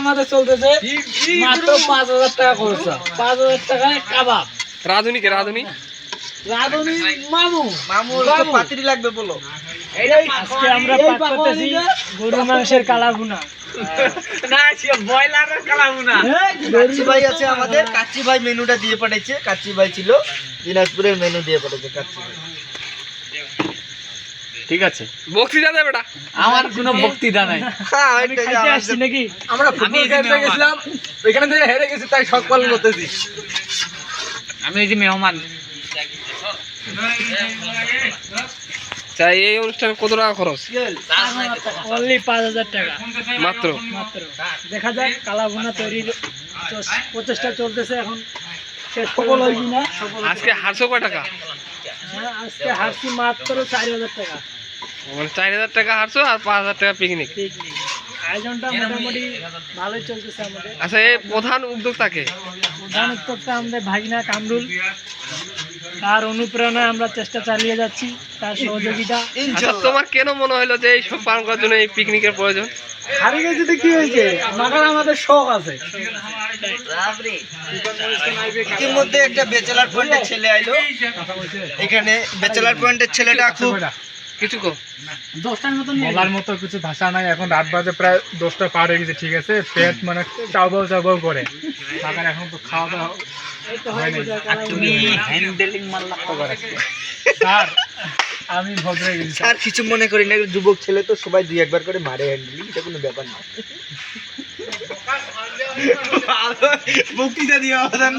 আমাদের চলতেছে মাত্র পাঁচ হাজার টাকা খরচ। পাঁচ হাজার টাকায় কাবাব। রাধুনি কে রাধুনি? রাধুনি মামু। মামু। পাত্রী লাগবে বলো। আজকে আমরা পাক করতেছি গরুর মাংসের কালা ভুনা না সে ব্রয়লারের কালামুনা কাচ্চি ভাই আছে আমাদের। কাচ্চি ভাই মেনুটা দিয়ে পাঠাইছে। কাচ্চি ভাই ছিল দিনাজপুরের মেনু দিয়ে পাঠাইছে কাচ্চি ভাই। ঠিক আছে। বক্তৃতা দেবে বেটা। আমার কোনো বক্তৃতা নাই। হ্যাঁ আমি খাইতে আসছি নাকি? আমরা ফুটবল খেলতে গেছিলাম ওইখানে থেকে হেরে গেছি তাই শখ পালন করতেছি। আমি এই যে মেহমান। তাই এই অনুষ্ঠানে কত টাকা খরচ? অনলি পাঁচ হাজার টাকা। মাত্র? মাত্র। দেখা যাক কালা ভুনা তৈরির প্রচেষ্টা চলতেছে এখন। শেষ সফল হয় সফল আজকে হারছো কয় টাকা? আজকে হারছি মাত্র চার হাজার টাকা। মানে চার হাজার টাকা হারছো আর পাঁচ হাজার টাকা পিকনিক আয়োজনটা মোটামুটি ভালোই চলতেছে আমাদের। আচ্ছা এই প্রধান উদ্যোক্তাকে প্রধান উদ্যোগটা আমাদের ভাগিনা কামরুল। তার অনুপ্রেরণায় আমরা চেষ্টা চালিয়ে যাচ্ছি তার সহযোগিতা। আচ্ছা তোমার কেন মনে হলো যে এই সব পালন করার জন্য এই পিকনিকের প্রয়োজন? হারিয়ে গেছি তো কি হয়েছে মাখার আমাদের শখ আছে। ইতিমধ্যে একটা বেচেলার পয়েন্টের ছেলে আইলো। এখানে বেচেলার পয়েন্টের ছেলেটা খুব কিছু কো দশটার মতো নিয়ে বলার মতো কিছু ভাষা নাই এখন রাত বাজে প্রায় দশটা পার হয়ে গেছে ঠিক আছে? পেট মানে চাউবাও চাউবাও করে। এখন তো খাওয়া দাওয়া তুমি হ্যান্ডেলিং মারলা স্যার আমি ভদ্র হয়ে গেছি আর কিছু মনে করি না যুবক ছেলে তো সবাই দুই একবার করে মারে হ্যান্ডেলিং এটা কোনো ব্যাপার না। বক্তৃতা দিয়ে অবদান